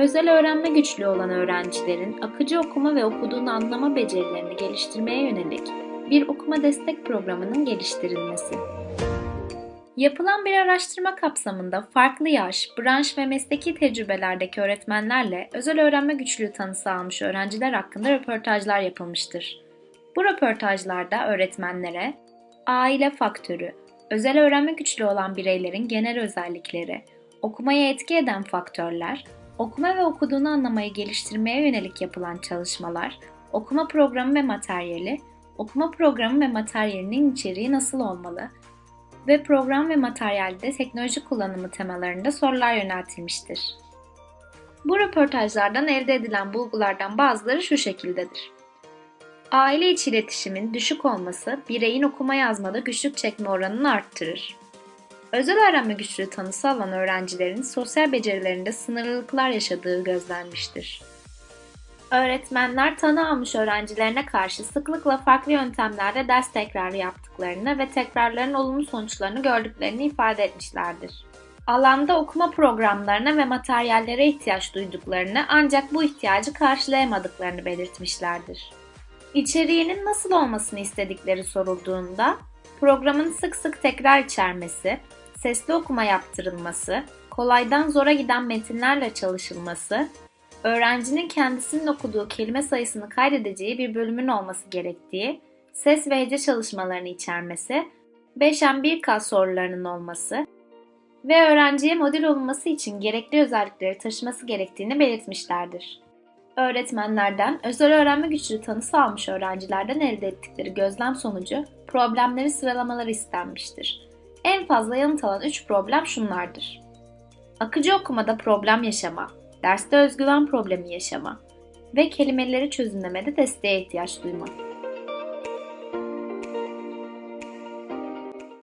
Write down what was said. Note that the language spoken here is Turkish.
Özel öğrenme güçlüğü olan öğrencilerin akıcı okuma ve okuduğunu anlama becerilerini geliştirmeye yönelik bir okuma destek programının geliştirilmesi. Yapılan bir araştırma kapsamında farklı yaş, branş ve mesleki tecrübelerdeki öğretmenlerle özel öğrenme güçlüğü tanısı almış öğrenciler hakkında röportajlar yapılmıştır. Bu röportajlarda öğretmenlere aile faktörü, özel öğrenme güçlüğü olan bireylerin genel özellikleri, okumaya etki eden faktörler, okuma ve okuduğunu anlamayı geliştirmeye yönelik yapılan çalışmalar, okuma programı ve materyali, okuma programı ve materyalinin içeriği nasıl olmalı ve program ve materyalde teknoloji kullanımı temalarında sorular yöneltilmiştir. Bu röportajlardan elde edilen bulgulardan bazıları şu şekildedir. Aile içi iletişimin düşük olması bireyin okuma yazmada güçlük çekme oranını arttırır. Özel öğrenme güçlüğü tanısı alan öğrencilerin sosyal becerilerinde sınırlılıklar yaşadığı gözlenmiştir. Öğretmenler tanı almış öğrencilerine karşı sıklıkla farklı yöntemlerde ders tekrarı yaptıklarını ve tekrarların olumlu sonuçlarını gördüklerini ifade etmişlerdir. Alanda okuma programlarına ve materyallere ihtiyaç duyduklarını ancak bu ihtiyacı karşılayamadıklarını belirtmişlerdir. İçeriğinin nasıl olmasını istedikleri sorulduğunda programın sık sık tekrar içermesi, sesli okuma yaptırılması, kolaydan zora giden metinlerle çalışılması, öğrencinin kendisinin okuduğu kelime sayısını kaydedeceği bir bölümün olması gerektiği, ses ve hece çalışmalarını içermesi, 5M1K sorularının olması ve öğrenciye model olunması için gerekli özellikleri taşıması gerektiğini belirtmişlerdir. Öğretmenlerden özel öğrenme güçlüğü tanısı almış öğrencilerden elde ettikleri gözlem sonucu problemleri sıralamaları istenmiştir. En fazla yanıt alan 3 problem şunlardır. Akıcı okumada problem yaşama, derste özgüven problemi yaşama ve kelimeleri çözümlemede desteğe ihtiyaç duyma.